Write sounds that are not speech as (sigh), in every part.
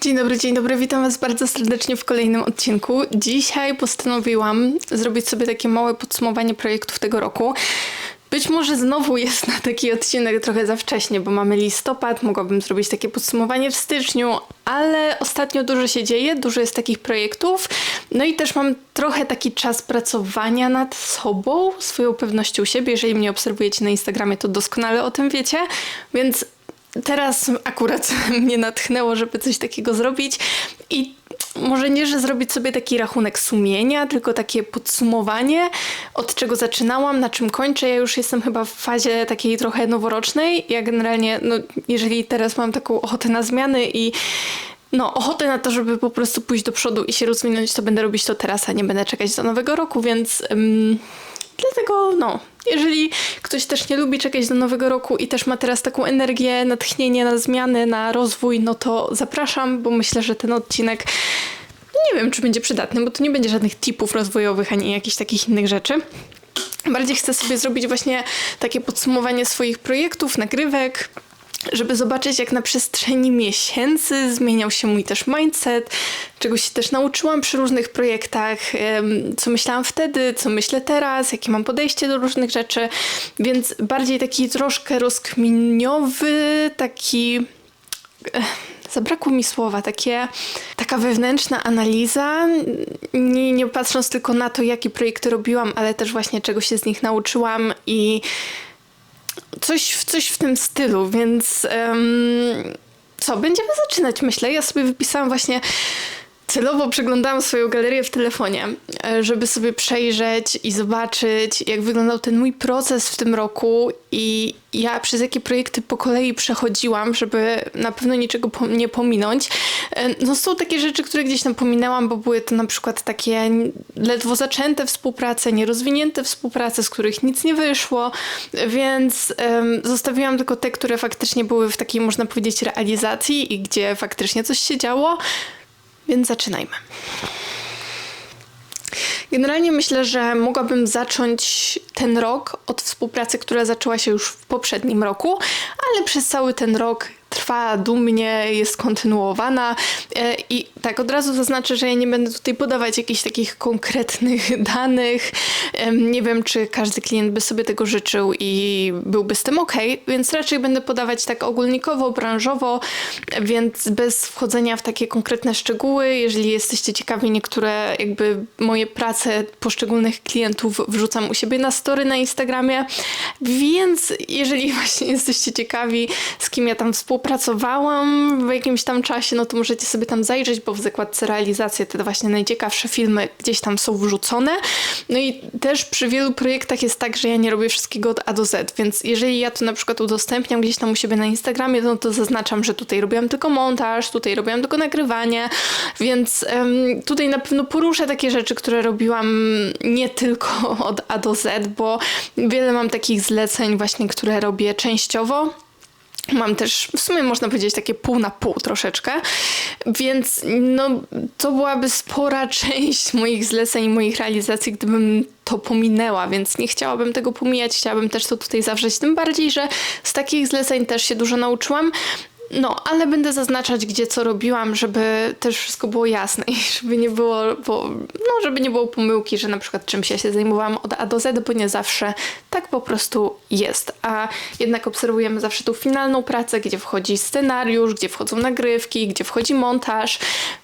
Dzień dobry, dzień dobry, witam Was bardzo serdecznie w kolejnym odcinku. Dzisiaj postanowiłam zrobić sobie takie małe podsumowanie projektów tego roku. Być może znowu jest na taki odcinek trochę za wcześnie, bo mamy listopad, mogłabym zrobić takie podsumowanie w styczniu, ale ostatnio dużo się dzieje, dużo jest takich projektów. No i też mam trochę taki czas pracowania nad sobą, swoją pewnością siebie. Jeżeli mnie obserwujecie na Instagramie, to doskonale o tym wiecie, więc teraz akurat (laughs) mnie natchnęło, żeby coś takiego zrobić i może nie, że zrobić sobie taki rachunek sumienia, tylko takie podsumowanie, od czego zaczynałam, na czym kończę. Ja już jestem chyba w fazie takiej trochę noworocznej. Ja generalnie, no, jeżeli teraz mam taką ochotę na zmiany i no, ochotę na to, żeby po prostu pójść do przodu i się rozwinąć, to będę robić to teraz, a nie będę czekać do nowego roku, więc ym, dlatego no, jeżeli ktoś też nie lubi czekać do nowego roku i też ma teraz taką energię, natchnienie na zmiany, na rozwój, no to zapraszam, bo myślę, że ten odcinek no nie wiem, czy będzie przydatny, bo tu nie będzie żadnych tipów rozwojowych ani jakichś takich innych rzeczy. Bardziej chcę sobie zrobić właśnie takie podsumowanie swoich projektów, nagrywek, żeby zobaczyć, jak na przestrzeni miesięcy zmieniał się mój też mindset, czego się też nauczyłam przy różnych projektach, co myślałam wtedy, co myślę teraz, jakie mam podejście do różnych rzeczy, więc bardziej taki troszkę rozkminiowy, taki. eh, Zabrakło mi słowa, takie, taka wewnętrzna analiza, nie, nie patrząc tylko na to, jakie projekty robiłam, ale też właśnie czego się z nich nauczyłam i coś, coś w tym stylu, więc em, co, będziemy zaczynać, myślę. Ja sobie wypisałam właśnie, celowo przeglądałam swoją galerię w telefonie, e, żeby sobie przejrzeć i zobaczyć, jak wyglądał ten mój proces w tym roku i ja przez jakie projekty po kolei przechodziłam, żeby na pewno niczego nie pominąć. E, No są takie rzeczy, które gdzieś tam pominęłam, bo były to na przykład takie ledwo zaczęte współprace, nierozwinięte współprace, z których nic nie wyszło, więc em, zostawiłam tylko te, które faktycznie były w takiej, można powiedzieć, realizacji i gdzie faktycznie coś się działo. Więc zaczynajmy. Generalnie myślę, że mogłabym zacząć ten rok od współpracy, która zaczęła się już w poprzednim roku, ale przez cały ten rok trwa dumnie, jest kontynuowana E, i tak od razu zaznaczę, że ja nie będę tutaj podawać jakichś takich konkretnych (laughs) danych. Nie wiem, czy każdy klient by sobie tego życzył i byłby z tym ok, więc raczej będę podawać tak ogólnikowo, branżowo, więc bez wchodzenia w takie konkretne szczegóły. Jeżeli jesteście ciekawi, niektóre jakby moje prace poszczególnych klientów wrzucam u siebie na story na Instagramie, więc jeżeli (laughs) właśnie jesteście ciekawi, z kim ja tam współpracowałam w jakimś tam czasie, no to możecie sobie tam zajrzeć, bo w zakładce realizacje te właśnie najciekawsze filmy gdzieś tam są wrzucone. No i też przy wielu projektach jest tak, że ja nie robię wszystkiego od A do Z, więc jeżeli ja to na przykład udostępniam gdzieś tam u siebie na Instagramie, no to zaznaczam, że tutaj robiłam tylko montaż, tutaj robiłam tylko nagrywanie, więc em, tutaj na pewno poruszę takie rzeczy, które robiłam nie tylko od A do Z, bo wiele mam takich zleceń właśnie, które robię częściowo. Mam też, w sumie można powiedzieć, takie pół na pół troszeczkę, więc no, to byłaby spora (laughs) część moich zleceń moich realizacji, gdybym to pominęła, więc nie chciałabym tego pomijać, chciałabym też to tutaj zawrzeć, tym bardziej, że z takich zleceń też się dużo nauczyłam. No, ale będę zaznaczać, gdzie co robiłam, żeby też wszystko było jasne i (laughs) żeby nie było, bo, no, żeby nie było pomyłki, że na przykład czymś ja się zajmowałam od A do Z, bo nie zawsze tak po prostu jest. A jednak obserwujemy zawsze tą finalną pracę, gdzie wchodzi scenariusz, gdzie wchodzą nagrywki, gdzie wchodzi montaż,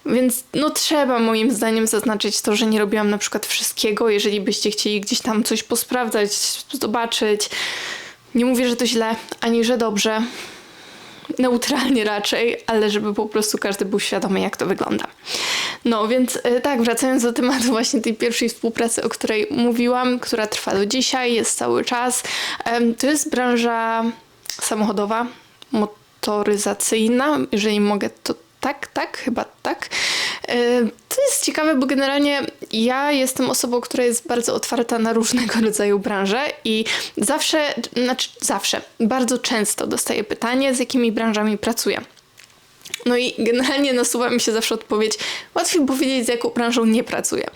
więc no trzeba moim zdaniem zaznaczyć to, że nie robiłam na przykład wszystkiego. Jeżeli byście chcieli gdzieś tam coś posprawdzać, zobaczyć, nie mówię, że to źle, ani że dobrze neutralnie raczej, ale żeby po prostu każdy był świadomy, jak to wygląda. No więc e, tak, wracając do tematu właśnie tej pierwszej współpracy, o której mówiłam, która trwa do dzisiaj, jest cały czas. To jest branża samochodowa, motoryzacyjna, jeżeli mogę to tak, tak, chyba tak. To jest ciekawe, bo generalnie ja jestem osobą, która jest bardzo otwarta na różnego (laughs) rodzaju branże i zawsze, znaczy zawsze, bardzo często dostaję pytanie, z jakimi branżami pracuję. No i generalnie nasuwa mi się zawsze odpowiedź, łatwiej powiedzieć, z jaką branżą nie pracuję.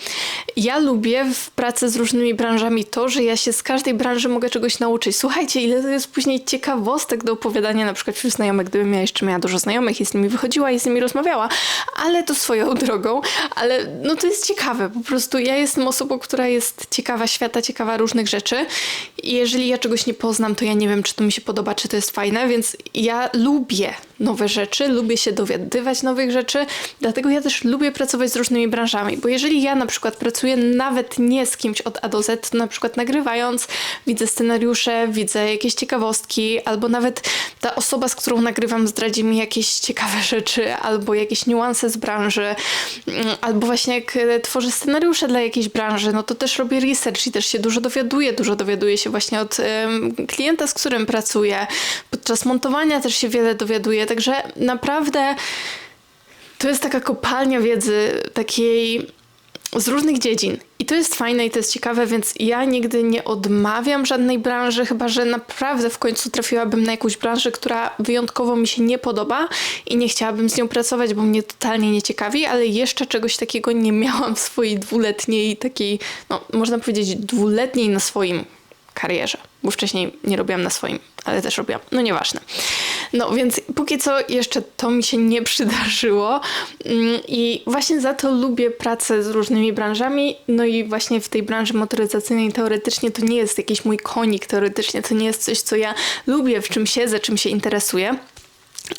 Ja lubię w pracy z różnymi branżami to, że ja się z każdej branży mogę czegoś nauczyć. Słuchajcie, ile to jest później ciekawostek do opowiadania na przykład wśród znajomych, gdybym ja jeszcze miała dużo znajomych i z nimi wychodziła i z nimi rozmawiała, ale to swoją (laughs) drogą, ale no to jest ciekawe, po prostu ja jestem osobą, która jest ciekawa świata, ciekawa różnych rzeczy i jeżeli ja czegoś nie poznam, to ja nie wiem, czy to mi się podoba, czy to jest fajne, więc ja lubię nowe rzeczy, lubię się dowiadywać nowych rzeczy, dlatego ja też lubię pracować z różnymi branżami, bo jeżeli ja na przykład pracuję nawet nie z kimś od A do Z, to na przykład nagrywając, widzę scenariusze, widzę jakieś ciekawostki, albo nawet ta osoba, z którą nagrywam, zdradzi mi jakieś ciekawe rzeczy, albo jakieś niuanse z branży, mm, albo właśnie jak e, tworzę scenariusze dla jakiejś branży, no to też robię research i też się dużo dowiaduję, dużo dowiaduję się właśnie od klienta, z którym pracuję. Podczas montowania też się wiele dowiaduję, także naprawdę to jest taka kopalnia wiedzy, takiej z różnych dziedzin. I to jest fajne i to jest ciekawe, więc ja nigdy nie odmawiam żadnej branży, chyba że naprawdę w końcu trafiłabym na jakąś branżę, która wyjątkowo mi się nie podoba i nie chciałabym z nią pracować, bo mnie totalnie nie ciekawi, ale jeszcze czegoś takiego nie miałam w swojej dwuletniej, takiej, no można powiedzieć, dwuletniej na swoim karierze, bo wcześniej nie robiłam na swoim, ale też robiłam. No nieważne. No więc póki co jeszcze to mi się nie przydarzyło mm, i właśnie za to lubię pracę z różnymi branżami. No i właśnie w tej branży motoryzacyjnej teoretycznie to nie jest jakiś mój konik, teoretycznie to nie jest coś, co ja lubię, w czym siedzę, czym się interesuję.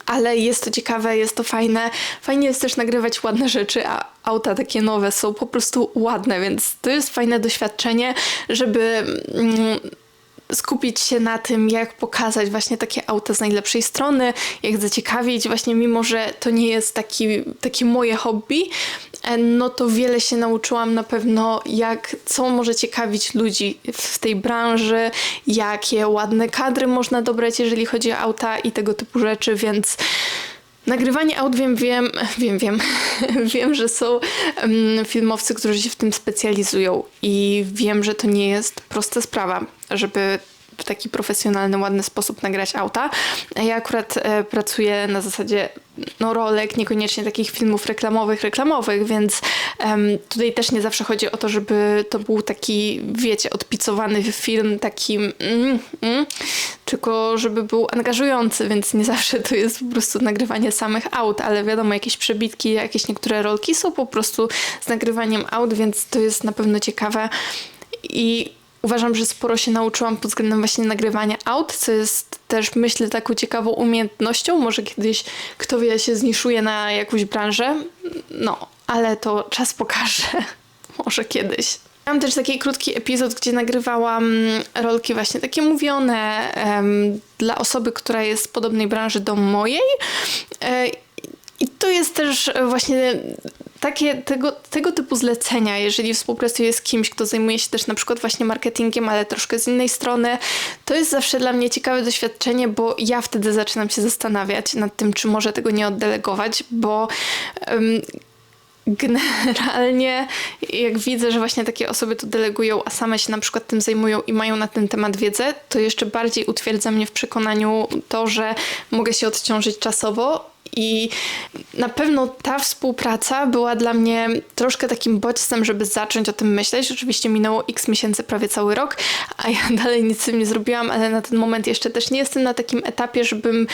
Ale jest to ciekawe, jest to fajne. Fajnie jest też nagrywać ładne rzeczy, a auta takie nowe są po prostu ładne, więc to jest fajne doświadczenie, żeby mm, skupić się na tym, jak pokazać właśnie takie auta z najlepszej strony, jak zaciekawić, właśnie mimo, że to nie jest taki, takie moje hobby, e, no to wiele się nauczyłam na pewno, jak, co może ciekawić ludzi w tej branży, jakie ładne kadry można dobrać, jeżeli chodzi o auta i tego typu rzeczy, więc Nagrywanie aut wiem, wiem, wiem, wiem, (laughs) wiem, że są um, filmowcy, którzy się w tym specjalizują i wiem, że to nie jest prosta sprawa, żeby w taki profesjonalny, ładny sposób nagrać auta. Ja akurat e, pracuję na zasadzie no, rolek, niekoniecznie takich filmów reklamowych, reklamowych, więc um, tutaj też nie zawsze chodzi o to, żeby to był taki, wiecie, odpicowany film, taki mm, mm, tylko żeby był angażujący, więc nie zawsze to jest po prostu nagrywanie samych aut, ale wiadomo, jakieś przebitki, jakieś niektóre rolki są po prostu z nagrywaniem aut, więc to jest na pewno ciekawe i uważam, że sporo się nauczyłam pod względem właśnie nagrywania aut, co jest też myślę taką ciekawą umiejętnością. Może kiedyś kto wie się zniszuje na jakąś branżę. No, ale to czas pokaże. (laughs) Może kiedyś. Miałam też taki krótki epizod, gdzie nagrywałam rolki właśnie takie mówione um, dla osoby, która jest z podobnej branży do mojej. E, I to jest też właśnie takie, tego, tego typu zlecenia, jeżeli współpracuję z kimś, kto zajmuje się też na przykład właśnie marketingiem, ale troszkę z innej strony, to jest zawsze dla mnie ciekawe doświadczenie, bo ja wtedy zaczynam się zastanawiać nad tym, czy może tego nie oddelegować, bo um, generalnie jak widzę, że właśnie takie osoby to delegują, a same się na przykład tym zajmują i mają na ten temat wiedzę, to jeszcze bardziej utwierdza mnie w przekonaniu to, że mogę się odciążyć czasowo i na pewno ta współpraca była dla mnie troszkę takim bodźcem, żeby zacząć o tym myśleć. Oczywiście minęło x miesięcy, prawie cały rok, a ja (laughs) dalej nic z tym nie zrobiłam, ale na ten moment jeszcze też nie jestem na takim etapie, żebym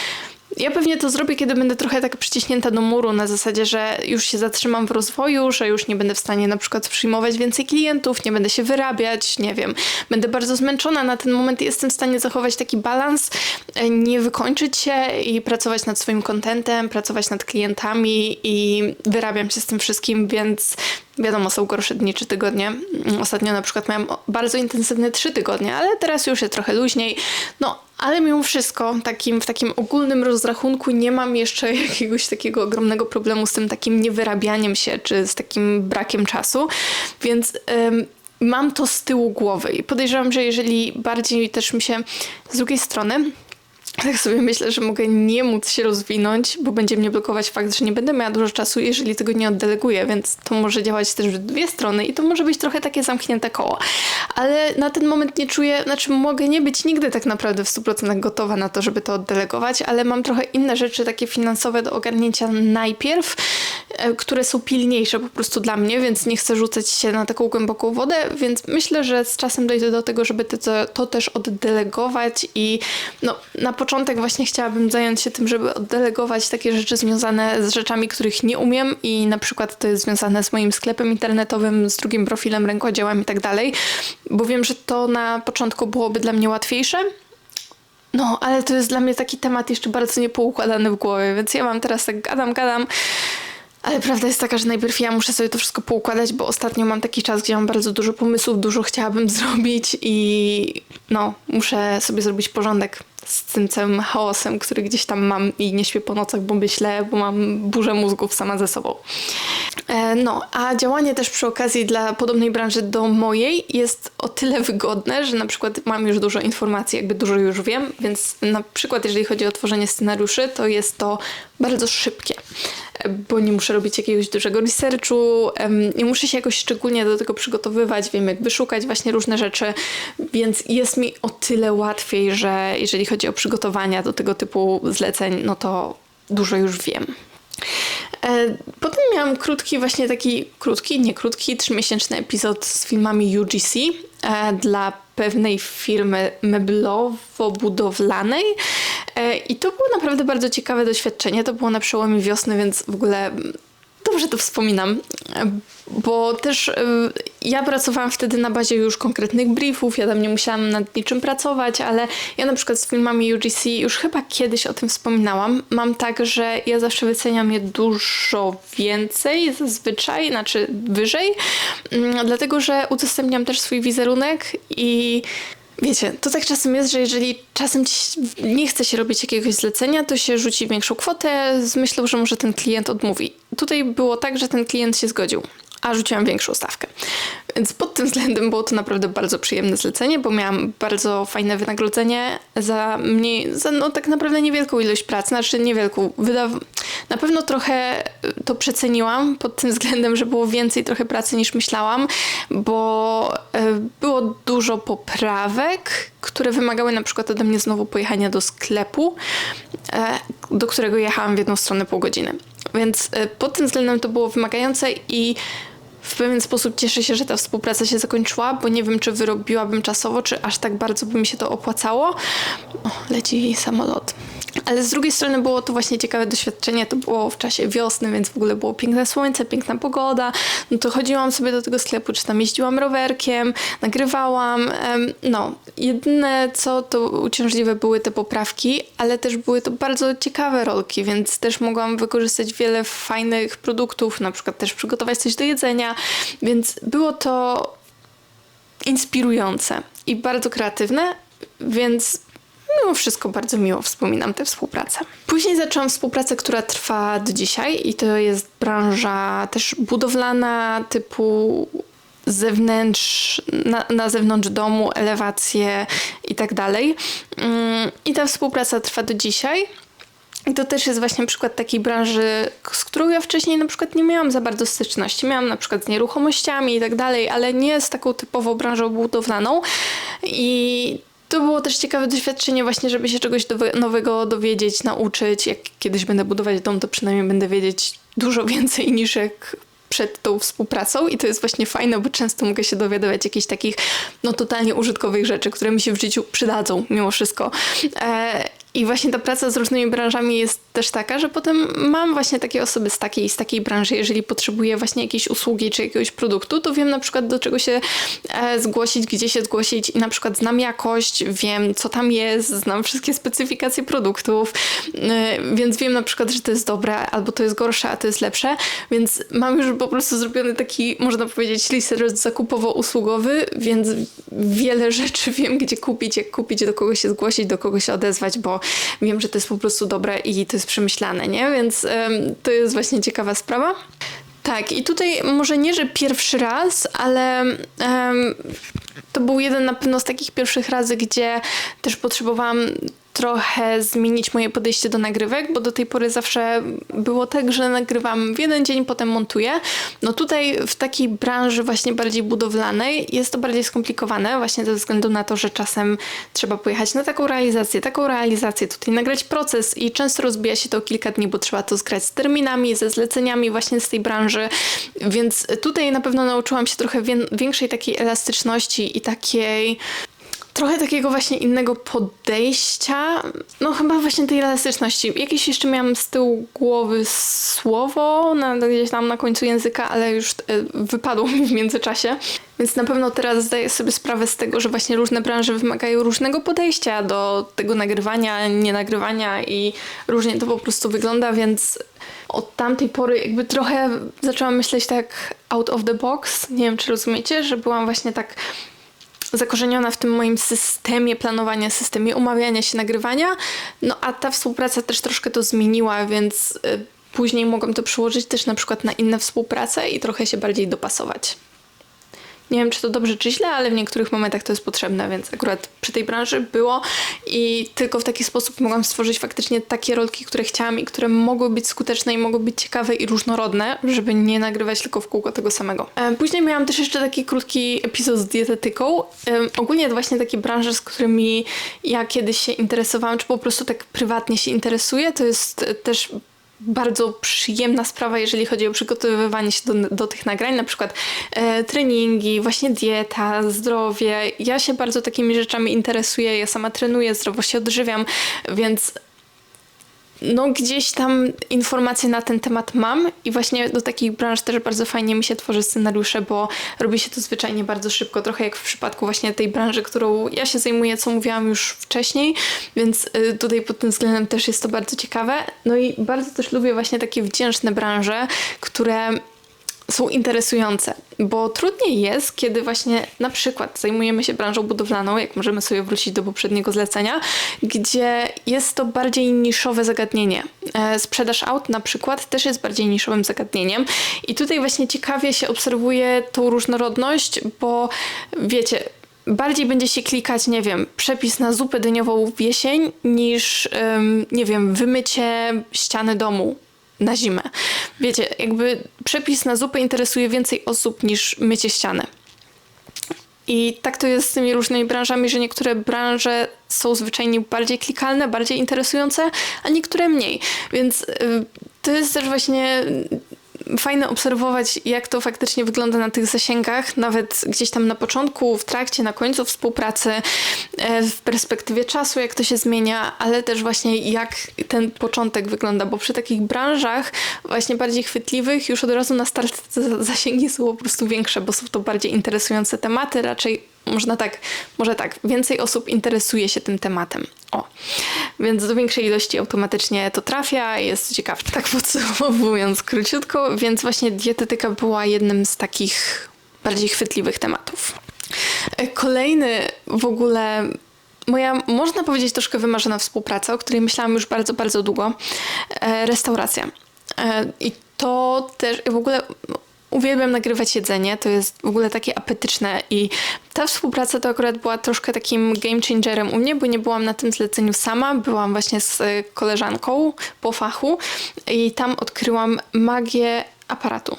ja pewnie to zrobię, kiedy będę trochę tak przyciśnięta do muru, na zasadzie, że już się zatrzymam w rozwoju, że już nie będę w stanie na przykład przyjmować więcej klientów, nie będę się wyrabiać, nie wiem. Będę bardzo zmęczona na ten moment jestem w stanie zachować taki balans, e, nie wykończyć się i pracować nad swoim kontentem, pracować nad klientami i wyrabiam się z tym wszystkim, więc Wiadomo, są gorsze dni czy tygodnie. Ostatnio na przykład miałam bardzo intensywne trzy tygodnie, ale teraz już jest trochę luźniej. No, ale mimo wszystko, takim, w takim ogólnym rozrachunku nie mam jeszcze (laughs) jakiegoś takiego ogromnego problemu z tym takim niewyrabianiem się, czy z takim brakiem czasu, więc ym, mam to z tyłu głowy i podejrzewam, że jeżeli bardziej też mi się z drugiej strony tak sobie myślę, że mogę nie móc się rozwinąć, bo będzie mnie blokować fakt, że nie będę miała dużo czasu, jeżeli tego nie oddeleguję, więc to może działać też w dwie strony i to może być trochę takie zamknięte koło. Ale na ten moment nie czuję, znaczy mogę nie być nigdy tak naprawdę w 100% gotowa na to, żeby to oddelegować, ale mam trochę inne rzeczy takie finansowe do ogarnięcia najpierw, e, które są pilniejsze po prostu dla mnie, więc nie chcę rzucać się na taką głęboką wodę, więc myślę, że z czasem dojdę do tego, żeby to, to też oddelegować i no, na początek właśnie chciałabym zająć się tym, żeby oddelegować takie rzeczy związane z rzeczami, których nie umiem i na przykład to jest związane z moim sklepem internetowym, z drugim profilem, rękodziełem i tak dalej, bo wiem, że to na początku byłoby dla mnie łatwiejsze. No, ale to jest dla mnie taki temat jeszcze bardzo niepoukładany w głowie, więc ja mam teraz tak gadam, gadam. Ale prawda jest taka, że najpierw ja muszę sobie to wszystko poukładać, bo ostatnio mam taki czas, gdzie mam bardzo dużo pomysłów, dużo chciałabym (laughs) zrobić i no, muszę sobie zrobić porządek z tym całym chaosem, który gdzieś tam mam i nie śpię po nocach, bo myślę, bo mam burzę mózgów sama ze sobą. E, no, a działanie też przy okazji dla podobnej branży do mojej jest o tyle wygodne, że na przykład mam już dużo informacji, jakby dużo już wiem, więc na przykład jeżeli chodzi o tworzenie scenariuszy, to jest to bardzo szybkie, bo nie muszę robić jakiegoś dużego researchu, nie muszę się jakoś szczególnie do tego przygotowywać, wiem jak wyszukać właśnie różne rzeczy, więc jest mi o tyle łatwiej, że jeżeli chodzi o przygotowania do tego typu zleceń, no to dużo już wiem. E, potem miałam krótki, właśnie taki krótki, nie krótki, trzymiesięczny epizod z filmami UGC e, dla pewnej firmy meblowo-budowlanej. E, I to było naprawdę bardzo ciekawe doświadczenie. To było na przełomie wiosny, więc w ogóle dobrze to wspominam, bo też y, ja pracowałam wtedy na bazie już konkretnych briefów, ja tam nie musiałam nad niczym pracować, ale ja na przykład z filmami UGC już chyba kiedyś o tym wspominałam. Mam tak, że ja zawsze wyceniam je dużo więcej, zazwyczaj, znaczy wyżej, mm, dlatego że udostępniam też swój wizerunek i Wiecie, to tak czasem jest, że jeżeli czasem nie chce się robić jakiegoś zlecenia, to się rzuci większą kwotę z myślą, że może ten klient odmówi. Tutaj było tak, że ten klient się zgodził a rzuciłam większą stawkę. Więc pod tym względem było to naprawdę bardzo przyjemne zlecenie, bo miałam bardzo fajne wynagrodzenie za mniej, za no tak naprawdę niewielką ilość pracy, znaczy niewielką. Wydaw- na pewno trochę to przeceniłam pod tym względem, że było więcej trochę pracy niż myślałam, bo e, było dużo poprawek, które wymagały na przykład ode mnie znowu pojechania do sklepu, e, do którego jechałam w jedną stronę pół godziny. Więc e, pod tym względem to było wymagające i w pewien sposób cieszę się, że ta współpraca się zakończyła, bo nie wiem, czy wyrobiłabym czasowo, czy aż tak bardzo by mi się to opłacało. O, leci samolot. Ale z drugiej strony było to właśnie ciekawe doświadczenie. To było w czasie wiosny, więc w ogóle było piękne słońce, piękna pogoda. No to chodziłam sobie do tego sklepu, czy tam jeździłam rowerkiem, nagrywałam. No, jedyne co to uciążliwe były te poprawki, ale też były to bardzo ciekawe rolki, więc też mogłam wykorzystać wiele fajnych produktów, na przykład też przygotować coś do jedzenia, więc było to inspirujące i bardzo kreatywne, więc mimo wszystko bardzo miło wspominam tę współpracę. Później zaczęłam współpracę, która trwa do dzisiaj i to jest branża też budowlana typu zewnętrz, na, na zewnątrz domu, elewacje i tak dalej. Mm, I ta współpraca trwa do dzisiaj. I to też jest właśnie przykład takiej branży, z którą ja wcześniej na przykład nie miałam za bardzo styczności. Miałam na przykład z nieruchomościami i tak dalej, ale nie z taką typową branżą budowlaną. I to było też ciekawe doświadczenie właśnie, żeby się czegoś nowego dowiedzieć, nauczyć. Jak kiedyś będę budować dom, to przynajmniej będę wiedzieć dużo więcej niż jak przed tą współpracą i to jest właśnie fajne, bo często mogę się dowiadywać jakichś takich no totalnie użytkowych rzeczy, które mi się w życiu przydadzą mimo wszystko. E, i właśnie ta praca z różnymi branżami jest też taka, że potem mam właśnie takie osoby z takiej z takiej branży. Jeżeli potrzebuję właśnie jakiejś usługi czy jakiegoś produktu, to wiem na przykład do czego się e, zgłosić, gdzie się zgłosić i na przykład znam jakość, wiem co tam jest, znam wszystkie specyfikacje produktów, e, więc wiem na przykład, że to jest dobre albo to jest gorsze, a to jest lepsze, więc mam już po prostu zrobiony taki, można powiedzieć, research zakupowo-usługowy, więc wiele rzeczy wiem, gdzie kupić, jak kupić, do kogo się zgłosić, do kogo się odezwać, bo wiem, że to jest po prostu dobre i to jest przemyślane, nie? Więc um, to jest właśnie ciekawa sprawa. Tak, i tutaj może nie, że pierwszy raz, ale um, to był jeden na pewno z takich pierwszych razy, gdzie też potrzebowałam trochę zmienić moje podejście do nagrywek, bo do tej pory zawsze było tak, że nagrywam w jeden dzień, potem montuję. No tutaj w takiej branży właśnie bardziej budowlanej jest to bardziej skomplikowane, właśnie ze względu na to, że czasem trzeba pojechać na taką realizację, taką realizację, tutaj nagrać proces i często rozbija się to kilka dni, bo trzeba to zgrać z terminami, ze zleceniami właśnie z tej branży, więc tutaj na pewno nauczyłam się trochę większej takiej elastyczności i takiej trochę takiego właśnie innego podejścia. No chyba właśnie tej elastyczności. Jakieś jeszcze miałam z tyłu głowy słowo na, gdzieś tam na końcu języka, ale już y, wypadło mi w międzyczasie. Więc na pewno teraz zdaję sobie sprawę z tego, że właśnie różne branże wymagają różnego podejścia do tego nagrywania, nie nagrywania i różnie to po prostu wygląda, więc od tamtej pory jakby trochę zaczęłam myśleć tak out of the box. Nie wiem, czy rozumiecie, że byłam właśnie tak zakorzeniona w tym moim systemie planowania, systemie umawiania się, nagrywania. No a ta współpraca też troszkę to zmieniła, więc y, później mogłam to przełożyć też na przykład na inne współprace i trochę się bardziej dopasować. Nie wiem, czy to dobrze, czy źle, ale w niektórych momentach to jest potrzebne, więc akurat przy tej branży było i tylko w taki sposób mogłam stworzyć faktycznie takie rolki, które chciałam i które mogły być skuteczne i mogły być ciekawe i różnorodne, żeby nie nagrywać tylko w kółko tego samego. E, później miałam też jeszcze taki krótki epizod z dietetyką. Ogólnie to właśnie takie branże, z którymi ja kiedyś się interesowałam, czy po prostu tak prywatnie się interesuję, to jest też bardzo przyjemna sprawa, jeżeli chodzi o przygotowywanie się do, do tych nagrań, na przykład e, treningi, właśnie dieta, zdrowie. Ja się bardzo takimi rzeczami interesuję, ja sama trenuję, zdrowo się odżywiam, więc no gdzieś tam informacje na ten temat mam i właśnie do takich branż też bardzo fajnie mi się tworzy scenariusze, bo robi się to zwyczajnie bardzo szybko, trochę jak w przypadku właśnie tej branży, którą ja się zajmuję, co mówiłam już wcześniej, więc y, tutaj pod tym względem też jest to bardzo ciekawe. No i bardzo też lubię właśnie takie wdzięczne branże, które są interesujące, bo trudniej jest, kiedy właśnie na przykład zajmujemy się branżą budowlaną, jak możemy sobie wrócić do poprzedniego zlecenia, gdzie jest to bardziej niszowe zagadnienie. E, sprzedaż aut na przykład też jest bardziej niszowym zagadnieniem i tutaj właśnie ciekawie się obserwuje tą różnorodność, bo wiecie, bardziej będzie się klikać, nie wiem, przepis na zupę dyniową w jesień niż, nie wiem, wymycie ściany domu na zimę. Wiecie, jakby przepis na zupę interesuje więcej osób niż mycie ściany. I tak to jest z tymi różnymi branżami, że niektóre branże są zwyczajnie bardziej klikalne, bardziej interesujące, a niektóre mniej. Więc y, to jest też właśnie fajne obserwować, jak to faktycznie wygląda na tych zasięgach, nawet gdzieś tam na początku, w trakcie, na końcu współpracy, e, w perspektywie czasu, jak to się zmienia, ale też właśnie jak ten początek wygląda, bo przy takich branżach właśnie bardziej chwytliwych już od razu na start zasięgi są po prostu większe, bo są to bardziej interesujące tematy, raczej można tak, może tak, więcej osób interesuje się tym tematem. O, więc do większej ilości automatycznie to trafia, jest ciekawe. Tak podsumowując króciutko, więc właśnie dietetyka była jednym z takich bardziej chwytliwych tematów. Kolejny w ogóle moja, można powiedzieć, troszkę wymarzona współpraca, o której myślałam już bardzo, bardzo długo. E, restauracja. E, I to też w ogóle uwielbiam nagrywać jedzenie, to jest w ogóle takie apetyczne i ta współpraca to akurat była troszkę takim game changerem u mnie, bo nie byłam na tym zleceniu sama, byłam właśnie z koleżanką po fachu i tam odkryłam magię aparatu.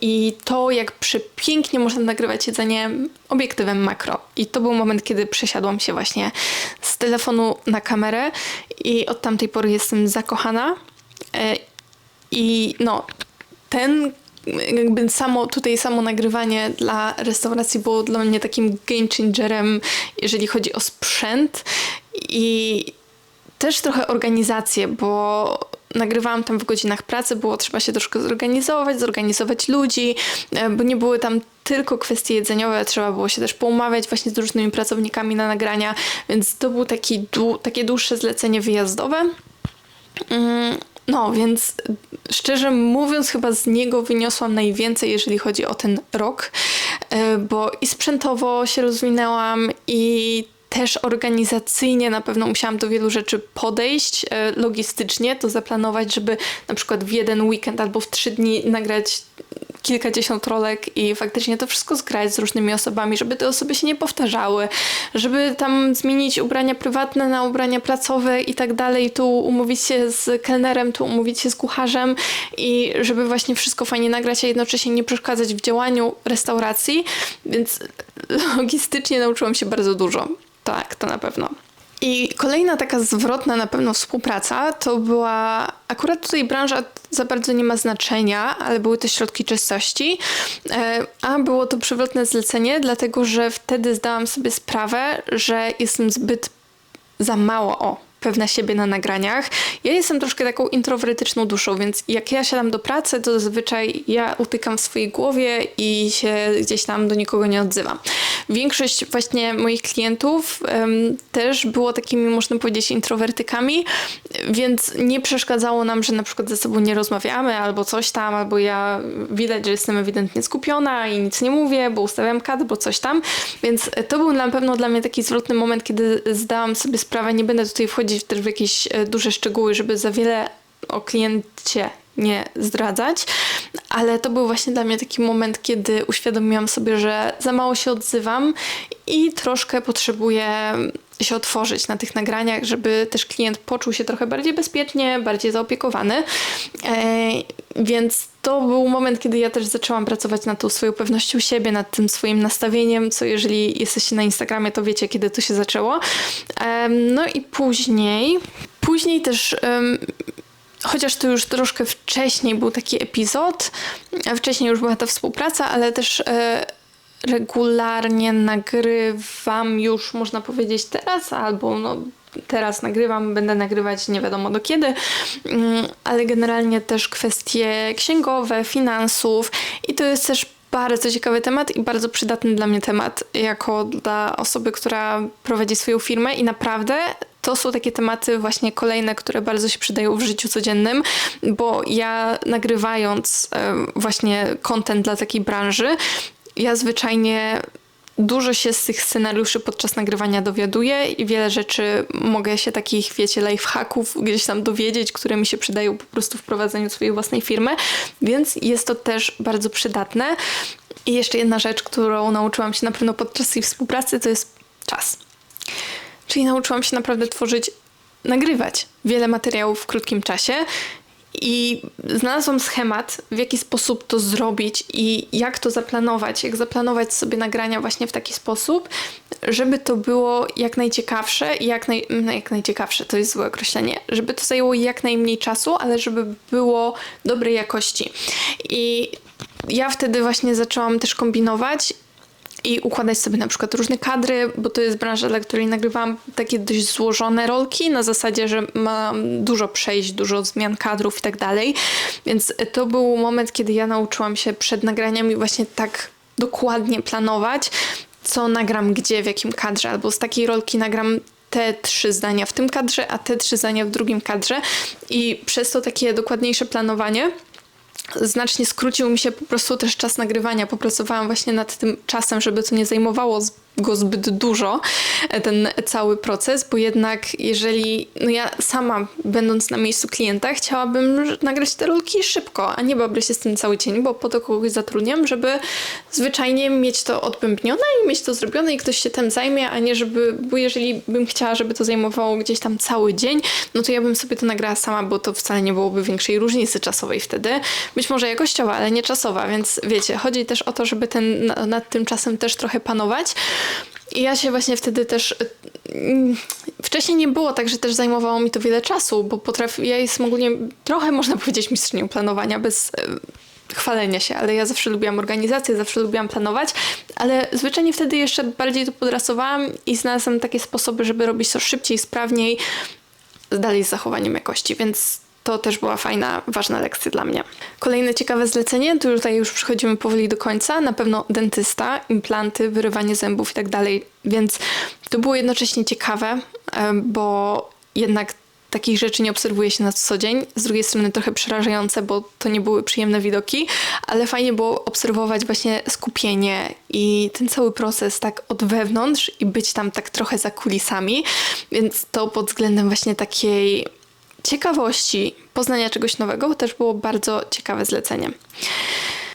I to, jak przepięknie można nagrywać jedzenie obiektywem makro. I to był moment, kiedy przesiadłam się właśnie z telefonu na kamerę i od tamtej pory jestem zakochana. E, I no, ten jakby samo, tutaj samo nagrywanie dla restauracji było dla mnie takim game changerem, jeżeli chodzi o sprzęt i też trochę organizację, bo nagrywałam tam w godzinach pracy, było trzeba się troszkę zorganizować, zorganizować ludzi, e, bo nie były tam tylko kwestie jedzeniowe, trzeba było się też poumawiać właśnie z różnymi pracownikami na nagrania, więc to było taki, takie dłuższe zlecenie wyjazdowe. No, więc szczerze mówiąc, chyba z niego wyniosłam najwięcej, jeżeli chodzi o ten rok, e, bo i sprzętowo się rozwinęłam, i też organizacyjnie na pewno musiałam do wielu rzeczy podejść, e, logistycznie to zaplanować, żeby na przykład w jeden weekend albo w trzy dni nagrać kilkadziesiąt rolek i faktycznie to wszystko zgrać z różnymi osobami, żeby te osoby się nie powtarzały, żeby tam zmienić ubrania prywatne na ubrania pracowe i tak dalej, tu umówić się z kelnerem, tu umówić się z kucharzem i żeby właśnie wszystko fajnie nagrać, a jednocześnie nie przeszkadzać w działaniu restauracji, więc logistycznie nauczyłam się bardzo dużo. Tak, to na pewno. I kolejna taka zwrotna na pewno współpraca to była akurat tutaj branża za bardzo nie ma znaczenia, ale były to środki czystości, e, a było to przewrotne zlecenie, dlatego że wtedy zdałam sobie sprawę, że jestem zbyt za mało o pewna siebie na nagraniach. Ja jestem troszkę taką introwertyczną duszą, więc jak ja siadam do pracy, to zazwyczaj ja utykam w swojej głowie i się gdzieś tam do nikogo nie odzywam. Większość właśnie moich klientów um, też było takimi, można powiedzieć, introwertykami, więc nie przeszkadzało nam, że na przykład ze sobą nie rozmawiamy albo coś tam, albo ja widać, że jestem ewidentnie skupiona i nic nie mówię, bo ustawiam kadr, bo coś tam. Więc to był na pewno dla mnie taki zwrotny moment, kiedy zdałam sobie sprawę, nie będę tutaj wchodzić wchodzić też w jakieś e, duże szczegóły, żeby za wiele o kliencie nie zdradzać, ale to był właśnie dla mnie taki moment, kiedy uświadomiłam sobie, że za mało się odzywam i troszkę potrzebuję się otworzyć na tych nagraniach, żeby też klient poczuł się trochę bardziej bezpiecznie, bardziej zaopiekowany. E, więc to był moment, kiedy ja też zaczęłam pracować nad tą swoją pewnością siebie, nad tym swoim nastawieniem, co jeżeli jesteście na Instagramie, to wiecie, kiedy to się zaczęło. No i później, później też chociaż to już troszkę wcześniej był taki epizod, wcześniej już była ta współpraca, ale też e, regularnie nagrywam już, można powiedzieć, teraz, albo no, teraz nagrywam, będę nagrywać nie wiadomo do kiedy, mm, ale generalnie też kwestie księgowe, finansów i to jest też bardzo ciekawy temat i bardzo przydatny dla mnie temat, jako dla osoby, która prowadzi swoją firmę i naprawdę to są takie tematy właśnie kolejne, które bardzo się przydają w życiu codziennym, bo ja nagrywając właśnie content dla takiej branży, ja zwyczajnie dużo się z tych scenariuszy podczas nagrywania dowiaduję i wiele rzeczy mogę się takich, wiecie, lifehacków gdzieś tam dowiedzieć, które mi się przydają po prostu w prowadzeniu swojej własnej firmy, więc jest to też bardzo przydatne. I jeszcze jedna rzecz, którą nauczyłam się na pewno podczas tej współpracy, to jest czas. Czyli nauczyłam się naprawdę tworzyć, nagrywać wiele materiałów w krótkim czasie i znalazłam schemat, w jaki sposób to zrobić i jak to zaplanować, jak zaplanować sobie nagrania właśnie w taki sposób, żeby to było jak najciekawsze i jak, naj, jak najciekawsze, to jest złe określenie, żeby to zajęło jak najmniej czasu, ale żeby było dobrej jakości. I ja wtedy właśnie zaczęłam też kombinować i układać sobie na przykład różne kadry, bo to jest branża, dla której nagrywam takie dość złożone rolki, na zasadzie, że mam dużo przejść, dużo zmian kadrów i tak dalej. Więc to był moment, kiedy ja nauczyłam się przed nagraniami właśnie tak dokładnie planować, co nagram gdzie, w jakim kadrze, albo z takiej rolki nagram te trzy zdania w tym kadrze, a te trzy zdania w drugim kadrze. I przez to takie dokładniejsze planowanie znacznie skrócił mi się po prostu też czas nagrywania. Popracowałam właśnie nad tym czasem, żeby to nie zajmowało go zbyt dużo, e, ten cały proces, bo jednak jeżeli, no ja sama będąc na miejscu klienta, chciałabym nagrać te rolki szybko, a nie babrać się z tym cały dzień, bo po to kogoś zatrudniam, żeby zwyczajnie mieć to odbębnione i mieć to zrobione i ktoś się tym zajmie, a nie żeby, bo jeżeli bym chciała, żeby to zajmowało gdzieś tam cały dzień, no to ja bym sobie to nagrała sama, bo to wcale nie byłoby większej różnicy czasowej wtedy. Być może jakościowa, ale nie czasowa, więc wiecie, chodzi też o to, żeby ten, nad tym czasem też trochę panować. I ja się właśnie wtedy też. Mm, wcześniej nie było tak, że też zajmowało mi to wiele czasu, bo potrafię. Ja jestem ogólnie trochę, można (laughs) powiedzieć, mistrzynią planowania bez e, chwalenia się, ale ja zawsze lubiłam organizację, zawsze lubiłam planować, ale zwyczajnie wtedy jeszcze bardziej to podrasowałam i znalazłam takie sposoby, żeby robić to szybciej, sprawniej, dalej z zachowaniem jakości, więc to też była fajna, ważna lekcja dla mnie. Kolejne ciekawe zlecenie, tu tutaj już przychodzimy powoli do końca, na pewno dentysta, implanty, wyrywanie zębów i tak dalej, więc to było jednocześnie ciekawe, bo jednak takich rzeczy nie obserwuje się na co dzień. Z drugiej strony trochę przerażające, bo to nie były przyjemne widoki, ale fajnie było obserwować właśnie skupienie i ten cały proces tak od wewnątrz i być tam tak trochę za kulisami, więc to pod względem właśnie takiej ciekawości poznania czegoś nowego też było bardzo ciekawe zlecenie.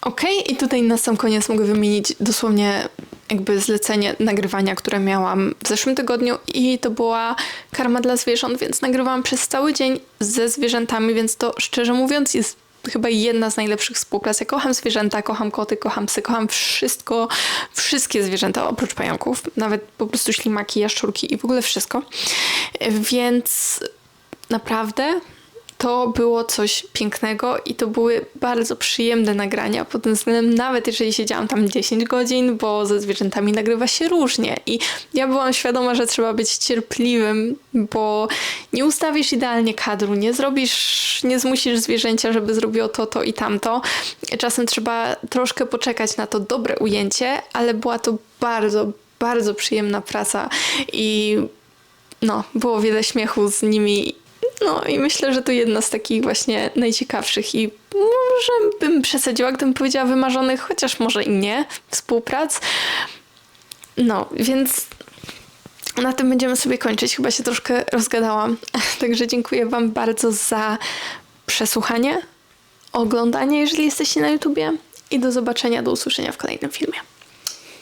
Okej, i tutaj na sam koniec mogę wymienić dosłownie jakby zlecenie nagrywania, które miałam w zeszłym tygodniu i to była karma dla zwierząt, więc nagrywałam przez cały dzień ze zwierzętami, więc to szczerze mówiąc jest chyba jedna z najlepszych współprac. Ja kocham zwierzęta, kocham koty, kocham psy, kocham wszystko, wszystkie zwierzęta oprócz pająków, nawet po prostu ślimaki, jaszczurki i w ogóle wszystko. Więc naprawdę to było coś pięknego i to były bardzo przyjemne nagrania pod tym względem, nawet jeżeli siedziałam tam 10 godzin, bo ze zwierzętami nagrywa się różnie i ja byłam świadoma, że trzeba być cierpliwym, bo nie ustawisz idealnie kadru, nie zrobisz, nie zmusisz zwierzęcia, żeby zrobiło to, to i tamto. Czasem trzeba troszkę poczekać na to dobre ujęcie, ale była to bardzo, bardzo przyjemna praca i no, było wiele śmiechu z nimi. No i myślę, że to jedna z takich właśnie najciekawszych i może bym przesadziła, gdybym powiedziała wymarzonych, chociaż może i nie, współprac. No, więc na tym będziemy sobie kończyć. Chyba się troszkę rozgadałam. (laughs) Także dziękuję Wam bardzo za przesłuchanie, oglądanie, jeżeli jesteście na YouTubie i do zobaczenia, do usłyszenia w kolejnym filmie.